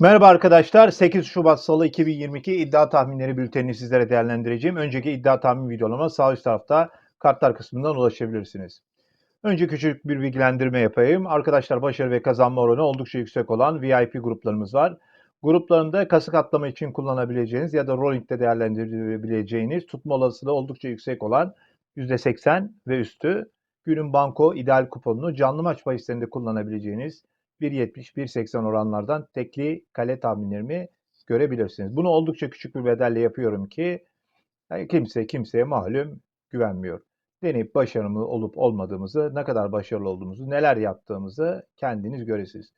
Merhaba arkadaşlar. 8 Şubat Salı 2022 iddia tahminleri bültenini sizlere değerlendireceğim. Önceki iddia tahmin videolarıma sağ üst tarafta kartlar kısmından ulaşabilirsiniz. Önce küçük bir bilgilendirme yapayım. Arkadaşlar başarı ve kazanma oranı oldukça yüksek olan VIP gruplarımız var. Gruplarında kasık atlama için kullanabileceğiniz ya da rolling'de değerlendirebileceğiniz tutma olasılığı oldukça yüksek olan %80 ve üstü günün banko ideal kuponunu canlı maç bahislerinde kullanabileceğiniz 1.70, 1.80 oranlardan tekli kale tahminlerimi görebilirsiniz. Bunu oldukça küçük bir bedelle yapıyorum ki yani kimse kimseye malum güvenmiyor. Deneyip başarılı olup olmadığımızı, ne kadar başarılı olduğumuzu, neler yaptığımızı kendiniz göresiniz.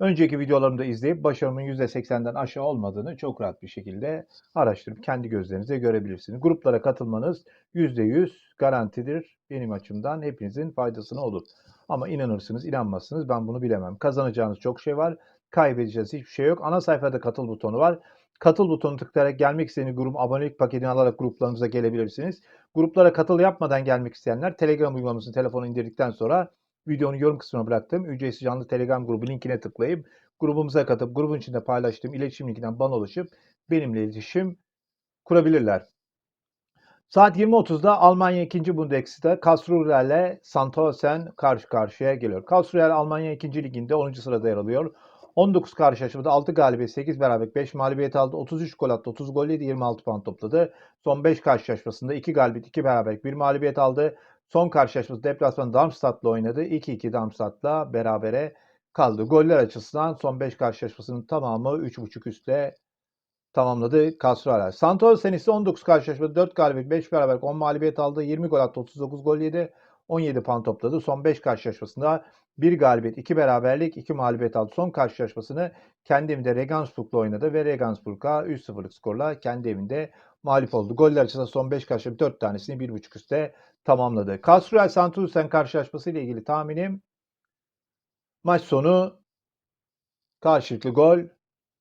Önceki videolarımda izleyip başarımın %80'den aşağı olmadığını çok rahat bir şekilde araştırıp kendi gözlerinizle görebilirsiniz. Gruplara katılmanız %100 garantidir. Benim açımdan hepinizin faydasına olur. Ama inanırsınız, inanmazsınız ben bunu bilemem. Kazanacağınız çok şey var. Kaybedeceğiniz hiçbir şey yok. Ana sayfada katıl butonu var. Katıl butonu tıklayarak gelmek istediğiniz grup abonelik paketini alarak gruplarımıza gelebilirsiniz. Gruplara katıl yapmadan gelmek isteyenler Telegram uygulamasını telefona indirdikten sonra videonun yorum kısmına bıraktığım ücretsiz canlı Telegram grubu linkine tıklayıp grubumuza katıp grubun içinde paylaştığım iletişim linkinden bana ulaşıp benimle iletişim kurabilirler. Saat 20.30'da Almanya 2. Bundesliga'da Karlsruhe ile Sandhausen karşı karşıya geliyor. Karlsruhe Almanya 2. Liginde 10. sırada yer alıyor. 19 karşılaşmada 6 galibiyet, 8 beraberlik, 5 mağlubiyet aldı. 33 gol attı, 30 gol yedi, 26 puan topladı. Son 5 karşılaşmasında 2 galibiyet, 2 beraberlik, 1 mağlubiyet aldı. Son karşılaşması deplasman Darmstadt'la oynadı. 2-2 Darmstadt'la berabere kaldı. Goller açısından son 5 karşılaşmasının tamamı 3.5 üstte tamamladı Kasralar. Santos senesi 19 karşılaşmada 4 galibiyet, 5 beraberlik, 10 mağlubiyet aldı. 20 gol attı, 39 gol yedi. 17 puan topladı. Son 5 karşılaşmasında 1 galibiyet, 2 beraberlik, 2 mağlubiyet aldı. Son karşılaşmasını kendi evinde Regensburg'la oynadı ve Regensburg'a 3-0'lık skorla kendi evinde mağlup oldu. Goller açısından son 5 karşılaşma 4 tanesini 1.5 üstte tamamladı. Kasrael Santusen karşılaşması ile ilgili tahminim maç sonu karşılıklı gol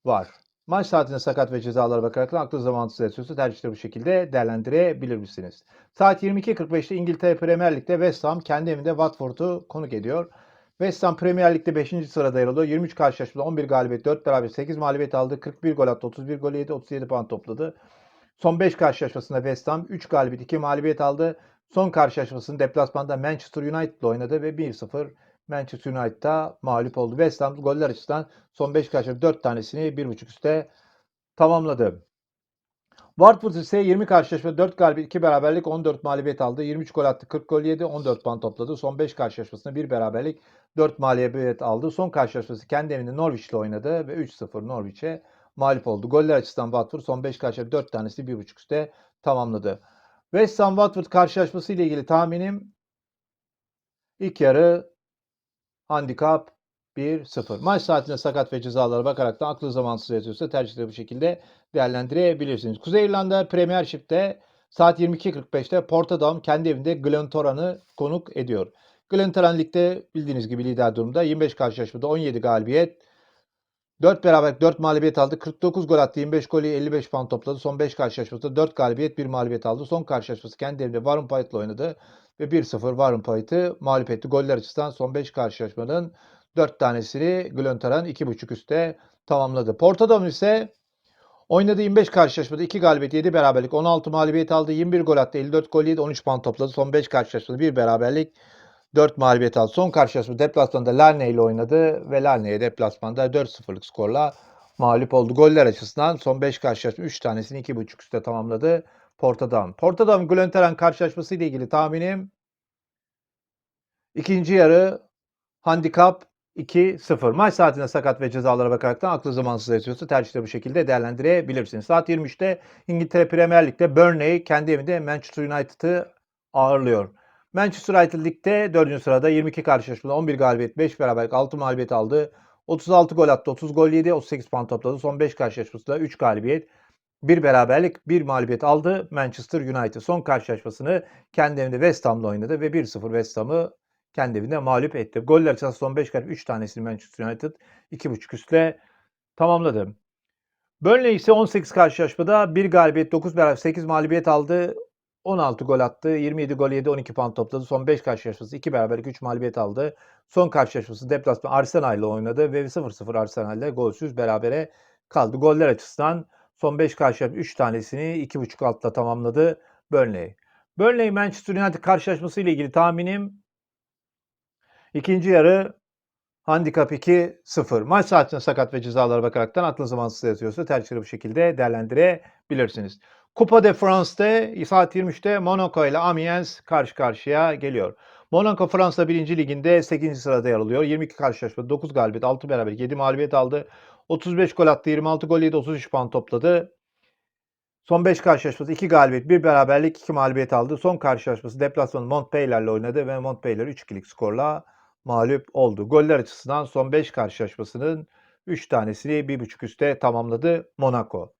var. Maç saatine sakat ve cezalara bakarak aklı zamansız esiyorsa tercihleri bu şekilde değerlendirebilir misiniz? Saat 22.45'te İngiltere Premier Lig'de West Ham kendi evinde Watford'u konuk ediyor. West Ham Premier Lig'de 5. sırada yer alıyor. 23 karşılaşmada 11 galibiyet, 4 beraber 8 mağlubiyet aldı. 41 gol attı, 31 gol yedi, 37 puan topladı. Son 5 karşılaşmasında West Ham 3 galibiyet, 2 mağlubiyet aldı. Son karşılaşmasını deplasmanda Manchester United'la oynadı ve 1-0 Manchester United'da mağlup oldu. West Ham goller açısından son 5 karşılaşma 4 tanesini 1.5 üstte tamamladı. Watford ise 20 karşılaşma 4 galibiyet 2 beraberlik 14 mağlubiyet aldı. 23 gol attı 40 gol yedi 14 puan topladı. Son 5 karşılaşmasında 1 beraberlik 4 mağlubiyet aldı. Son karşılaşması kendi evinde Norwich ile oynadı ve 3-0 Norwich'e mağlup oldu. Goller açısından Watford son 5 karşılaşma 4 tanesi 1.5 üstte tamamladı. West Ham Watford karşılaşması ile ilgili tahminim ilk yarı handikap 1-0. Maç saatine sakat ve cezalara bakarak da aklı zamansız yatıyorsa tercihleri bu şekilde değerlendirebilirsiniz. Kuzey İrlanda Premiership'te saat 22.45'te Portadown kendi evinde Glentoran'ı konuk ediyor. Glentoran ligde bildiğiniz gibi lider durumda. 25 karşılaşmada 17 galibiyet, 4 beraber 4 mağlubiyet aldı. 49 gol attı. 25 golü 55 puan topladı. Son 5 karşılaşmasında 4 galibiyet 1 mağlubiyet aldı. Son karşılaşması kendi evinde Warren Pite'la oynadı. Ve 1-0 Warren Pite'ı mağlup etti. Goller açısından son 5 karşılaşmanın 4 tanesini Glöntaran 2.5 üstte tamamladı. Portadown ise oynadığı 25 karşılaşmada 2 galibiyet 7 beraberlik 16 mağlubiyet aldı. 21 gol attı. 54 gol yedi 13 puan topladı. Son 5 karşılaşmada 1 beraberlik 4 mağlubiyet aldı. Son karşılaşma deplasmanda Larne ile oynadı ve Larne'ye deplasmanda 4-0'lık skorla mağlup oldu. Goller açısından son 5 karşılaşma 3 tanesini 2.5 üstte tamamladı. Portadown. Portadown Glöntaran karşılaşması ile ilgili tahminim ikinci yarı handikap 2-0. Maç saatine sakat ve cezalara bakaraktan aklı zamansız yatıyorsa tercihleri bu şekilde değerlendirebilirsiniz. Saat 23'te İngiltere Premier Lig'de Burnley kendi evinde Manchester United'ı ağırlıyor. Manchester United Lig'de 4. sırada 22 karşılaşmada 11 galibiyet, 5 beraberlik, 6 mağlubiyet aldı. 36 gol attı, 30 gol yedi, 38 puan topladı. Son 5 karşılaşmasında 3 galibiyet, 1 beraberlik, 1 mağlubiyet aldı Manchester United. Son karşılaşmasını kendi evinde West Ham'la oynadı ve 1-0 West Ham'ı kendi evinde mağlup etti. Goller açısından son 5 kere 3 tanesini Manchester United 2.5 üstle tamamladı. Burnley ise 18 karşılaşmada 1 galibiyet 9 beraber 8 mağlubiyet aldı. 16 gol attı. 27 gol yedi. 12 puan topladı. Son 5 karşılaşması 2 beraberlik 3 mağlubiyet aldı. Son karşılaşması deplasman Arsenal ile oynadı ve 0-0 Arsenal'de golsüz berabere kaldı. Goller açısından son 5 karşılaşma 3 tanesini 2.5 altla tamamladı Burnley. Burnley Manchester United karşılaşması ile ilgili tahminim ikinci yarı handikap 2-0. Maç saatine sakat ve cezalara bakaraktan aklınıza mantıksız yatıyorsa tercihleri bu şekilde değerlendirebilirsiniz. Kupa de France'de saat 23'te Monaco ile Amiens karşı karşıya geliyor. Monaco Fransa 1. liginde 8. sırada yer alıyor. 22 karşılaşma 9 galibiyet 6 beraber 7 mağlubiyet aldı. 35 gol attı 26 gol yedi 33 puan topladı. Son 5 karşılaşması 2 galibiyet 1 beraberlik 2 mağlubiyet aldı. Son karşılaşması deplasmanı Montpellier ile oynadı ve Montpellier 3-2'lik skorla mağlup oldu. Goller açısından son 5 karşılaşmasının 3 tanesini 1.5 üste tamamladı Monaco.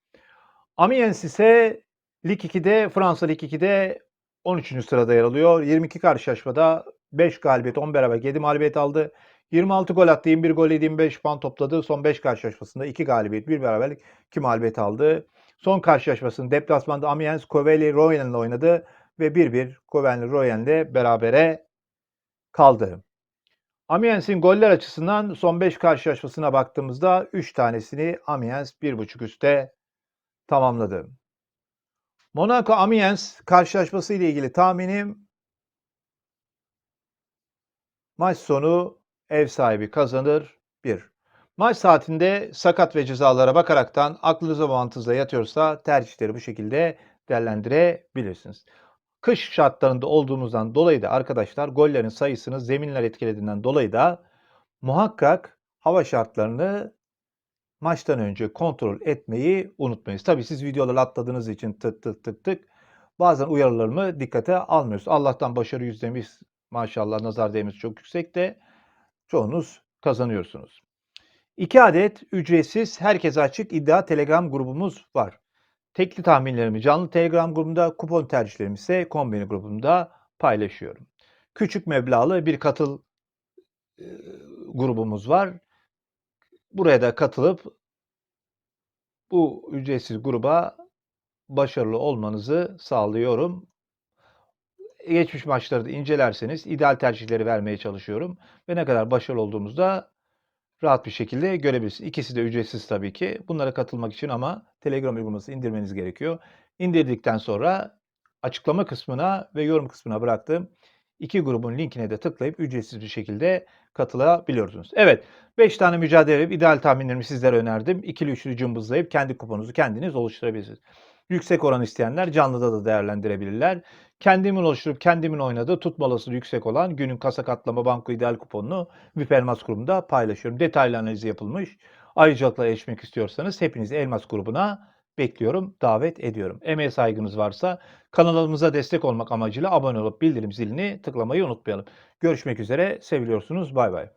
Amiens ise Lig 2'de Fransa Lig 2'de 13. sırada yer alıyor. 22 karşılaşmada 5 galibiyet 10 beraber 7 mağlubiyet aldı. 26 gol attı, 21 gol yedi, 25 puan topladı. Son 5 karşılaşmasında 2 galibiyet, 1 beraberlik, 2 mağlubiyet aldı. Son karşılaşmasını deplasmanda Amiens Koveli Royen ile oynadı ve 1-1 Koveli Royen'le berabere kaldı. Amiens'in goller açısından son 5 karşılaşmasına baktığımızda 3 tanesini Amiens 1.5 üste tamamladı. Monaco Amiens karşılaşması ile ilgili tahminim maç sonu ev sahibi kazanır 1. Maç saatinde sakat ve cezalara bakaraktan aklınıza mantığınıza yatıyorsa tercihleri bu şekilde değerlendirebilirsiniz. Kış şartlarında olduğumuzdan dolayı da arkadaşlar gollerin sayısını zeminler etkilediğinden dolayı da muhakkak hava şartlarını maçtan önce kontrol etmeyi unutmayınız. Tabii siz videoları atladığınız için tık tık tık tık bazen uyarılarımı dikkate almıyorsunuz. Allah'tan başarı yüzdemiz maşallah nazar değmesi çok yüksek de çoğunuz kazanıyorsunuz. 2 adet ücretsiz herkese açık iddia Telegram grubumuz var. Tekli tahminlerimi canlı Telegram grubumda, kupon tercihlerimi ise kombini grubumda paylaşıyorum. Küçük meblağlı bir katıl e, grubumuz var. Buraya da katılıp bu ücretsiz gruba başarılı olmanızı sağlıyorum. Geçmiş maçları da incelerseniz ideal tercihleri vermeye çalışıyorum ve ne kadar başarılı olduğumuzda rahat bir şekilde görebilirsiniz. İkisi de ücretsiz tabii ki. Bunlara katılmak için ama Telegram uygulamasını indirmeniz gerekiyor. İndirdikten sonra açıklama kısmına ve yorum kısmına bıraktığım iki grubun linkine de tıklayıp ücretsiz bir şekilde katılabiliyorsunuz. Evet, 5 tane mücadele edip ideal tahminlerimi sizlere önerdim. İkili üçlü cımbızlayıp kendi kuponunuzu kendiniz oluşturabilirsiniz. Yüksek oran isteyenler canlıda da değerlendirebilirler. Kendimin oluşturup kendimin oynadığı tutma olasılığı yüksek olan günün kasa katlama banko ideal kuponunu VIP Elmas grubunda paylaşıyorum. Detaylı analizi yapılmış. Ayrıcalıkla erişmek istiyorsanız hepinizi Elmas grubuna bekliyorum, davet ediyorum. Emeğe saygınız varsa kanalımıza destek olmak amacıyla abone olup bildirim zilini tıklamayı unutmayalım. Görüşmek üzere, seviliyorsunuz. Bay bay.